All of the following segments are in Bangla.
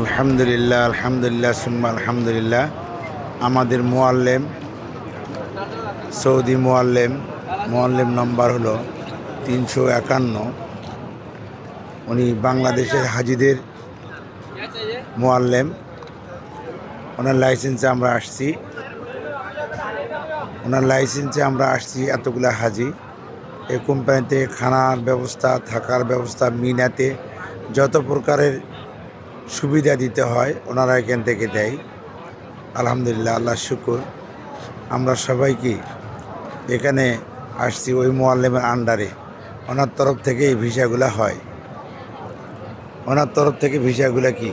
আলহামদুলিল্লাহ আলহামদুলিল্লাহ, সুম্মা আলহামদুলিল্লাহ। আমাদের মোয়াল্লেম, সৌদি মোয়াল্লেম মোয়াল্লেম নম্বর হলো তিনশো একান্ন। উনি বাংলাদেশের হাজিদের মোয়াল্লেম। ওনার লাইসেন্সে আমরা আসছি। ওনার লাইসেন্সে আমরা আসছি এতগুলো হাজি। এই কোম্পানিতে খানার ব্যবস্থা, থাকার ব্যবস্থা, মিনাতে যত প্রকারের সুবিধা দিতে হয়, ওনারা এখান থেকে দেয়। আলহামদুলিল্লাহ, আল্লাহ শুকুর। আমরা সবাইকে এখানে আসছি ওই মোয়াল্লেমের আন্ডারে। ওনার তরফ থেকে এই ভিসাগুলো হয়। ওনার তরফ থেকে ভিসাগুলো কি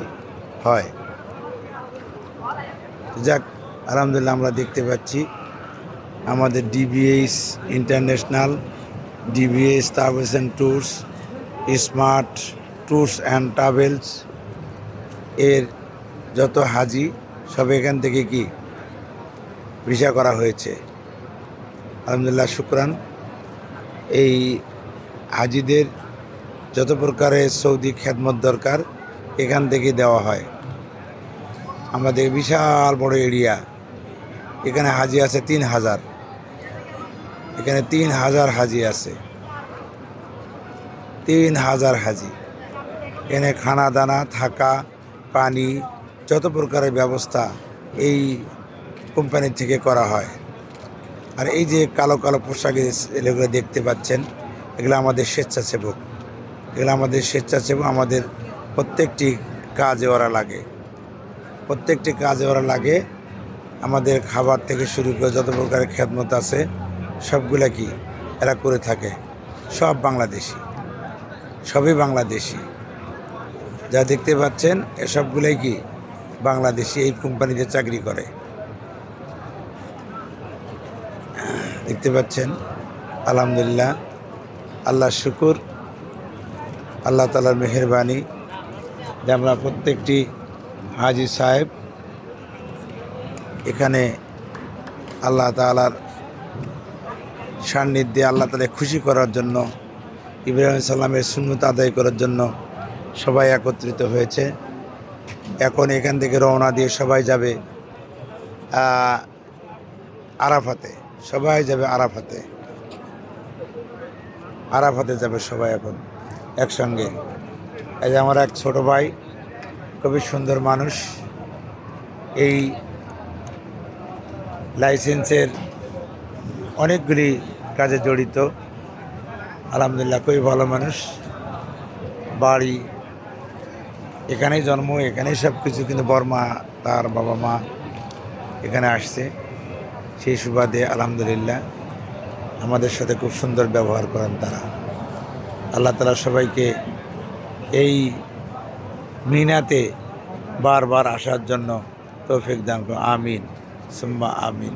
হয়? যাক, আলহামদুলিল্লাহ আমরা দেখতে পাচ্ছি। আমাদের DBS international DBS travels and tours smart tours and travels এর যত হাজি, সব এখান থেকে কি ভিসা করা হয়েছে। আলহামদুলিল্লাহ, শুক্রান। এই হাজিদের যত প্রকারের সৌদি খেদমত দরকার, এখান থেকে দেওয়া হয়। আমাদের বিশাল বড় এরিয়া। এখানে হাজি আছে তিন হাজার। এখানে তিন হাজার হাজি আছে। তিন হাজার হাজি। এখানে খানা দানা থাকা পানি, যত প্রকারের ব্যবস্থা এই কোম্পানি থেকে করা হয়। আর এই যে কালো কালো পোশাকে এগুলো দেখতে পাচ্ছেন, এগুলো আমাদের স্বেচ্ছাসেবক। এগুলো আমাদের স্বেচ্ছাসেবক, আমাদের প্রত্যেকটি কাজে ওরা লাগে। প্রত্যেকটি কাজে ওরা লাগে। আমাদের খাবার থেকে শুরু করে যত প্রকারের খেদমত আছে, সবগুলা কি এরা করে থাকে। সব বাংলাদেশি। সবই বাংলাদেশি। যা দেখতে পাচ্ছেন, এসবগুলোই কি? বাংলাদেশি এই কোম্পানিতে চাকরি করে। দেখতে পাচ্ছেন, আলহামদুলিল্লাহ আল্লাহ শুকুর, আল্লাহ তালার মেহরবানি। যে আমরা প্রত্যেকটি হাজি সাহেব, এখানে আল্লাহ তালার সান্নিধ্যে আল্লাহ তালা খুশি করার জন্য, ইব্রাহিম সাল্লামের শূন্যতা আদায় করার জন্য সবাই একত্রিত হয়েছে। এখন এখান থেকে রওনা দিয়ে সবাই যাবে আরাফাতে। সবাই যাবে আরাফাতে। আরাফাতে যাবে সবাই এখন একসঙ্গে। এই যে আমার এক ছোট ভাই, খুবই সুন্দর মানুষ। এই লাইসেন্সের অনেকগুলি কাজে জড়িত। আলহামদুলিল্লাহ, খুবই ভালো মানুষ। বাড়ি এখানেই জন্ম, এখানেই সব কিছু কিন্তু বর্মা তার বাবা মা এখানে আসছে। সেই সুবাদে আলহামদুলিল্লাহ আমাদের সাথে খুব সুন্দর ব্যবহার করেন তারা। আল্লাহ তালা সবাইকে এই মিনাতে বারবার আসার জন্য তৌফিক দান আমিন। সুম্মা আমিন।